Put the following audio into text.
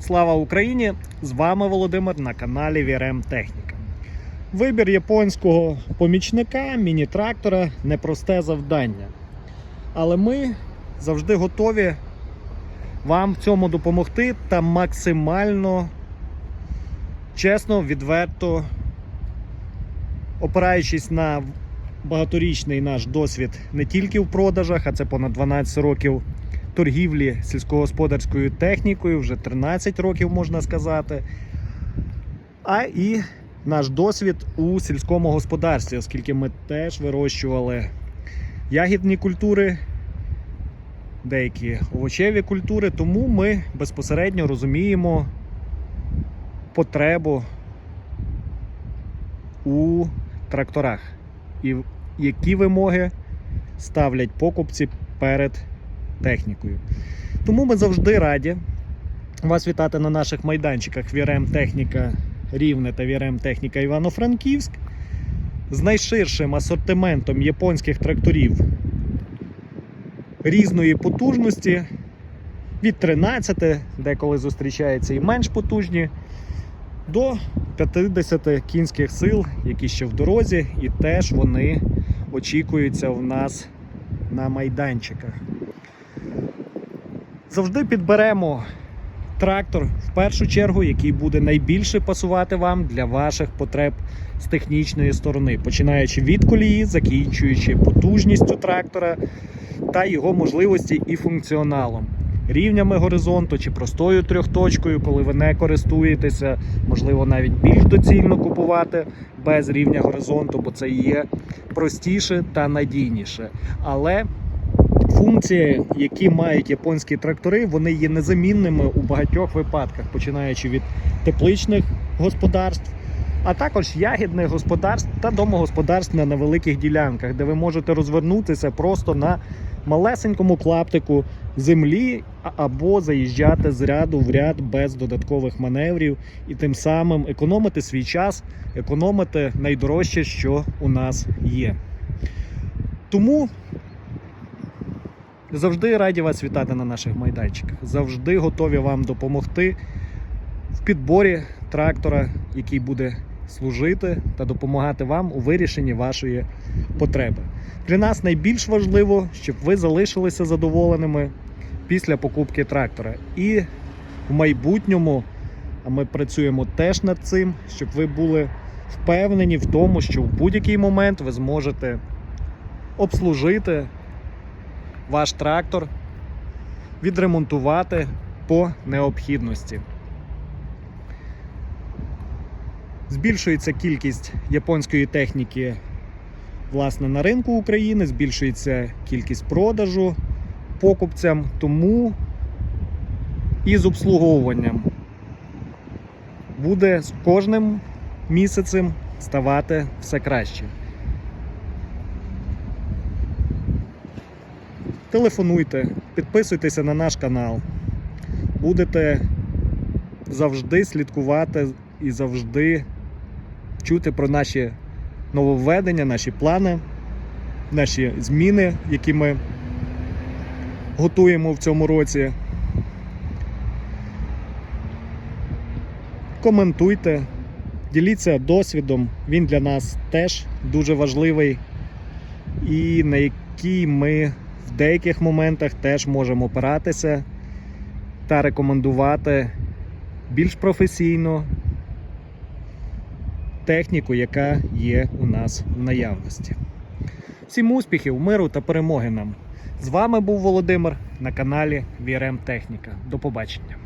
Слава Україні! З вами Володимир на каналі VRM Техніка. Вибір японського помічника, міні-трактора непросте завдання. Але ми завжди готові вам в цьому допомогти та максимально чесно, відверто, опираючись на багаторічний наш досвід не тільки в продажах, а це понад 12 років торгівлі сільськогосподарською технікою, вже 13 років можна сказати. А і наш досвід у сільському господарстві, оскільки ми теж вирощували ягідні культури, деякі овочеві культури, тому ми безпосередньо розуміємо потребу у тракторах і які вимоги ставлять покупці перед технікою. Тому ми завжди раді вас вітати на наших майданчиках VRM Техніка Рівне та VRM Техніка Івано-Франківськ з найширшим асортиментом японських тракторів різної потужності від 13, деколи зустрічаються і менш потужні, до 50 кінських сил, які ще в дорозі, і теж вони очікуються в нас на майданчиках. Завжди підберемо трактор в першу чергу, який буде найбільше пасувати вам для ваших потреб з технічної сторони, починаючи від колії, закінчуючи потужністю трактора та його можливості і функціоналом. Рівнями горизонту чи простою трьохточкою, коли ви не користуєтеся, можливо, навіть більш доцільно купувати без рівня горизонту, бо це є простіше та надійніше. Але функції, які мають японські трактори, вони є незамінними у багатьох випадках, починаючи від тепличних господарств, а також ягідних господарств та домогосподарств на невеликих ділянках, де ви можете розвернутися просто на малесенькому клаптику землі або заїжджати з ряду в ряд без додаткових маневрів і тим самим економити свій час, економити найдорожче, що у нас є. Тому завжди раді вас вітати на наших майданчиках. Завжди готові вам допомогти в підборі трактора, який буде служити та допомагати вам у вирішенні вашої потреби. Для нас найбільш важливо, щоб ви залишилися задоволеними після покупки трактора. І в майбутньому, ми працюємо теж над цим, щоб ви були впевнені в тому, що в будь-який момент ви зможете обслужити ваш трактор, відремонтувати по необхідності. Збільшується кількість японської техніки власне на ринку України, збільшується кількість продажу покупцям, тому і з обслуговуванням буде з кожним місяцем ставати все краще. Телефонуйте, підписуйтеся на наш канал. Будете завжди слідкувати і завжди чути про наші нововведення, наші плани, наші зміни, які ми готуємо в цьому році. Коментуйте, діліться досвідом, він для нас теж дуже важливий, і на який ми в деяких моментах теж можемо опиратися та рекомендувати більш професійно техніку, яка є у нас в наявності. Всім успіхів, миру та перемоги нам! З вами був Володимир на каналі VRM Техніка. До побачення.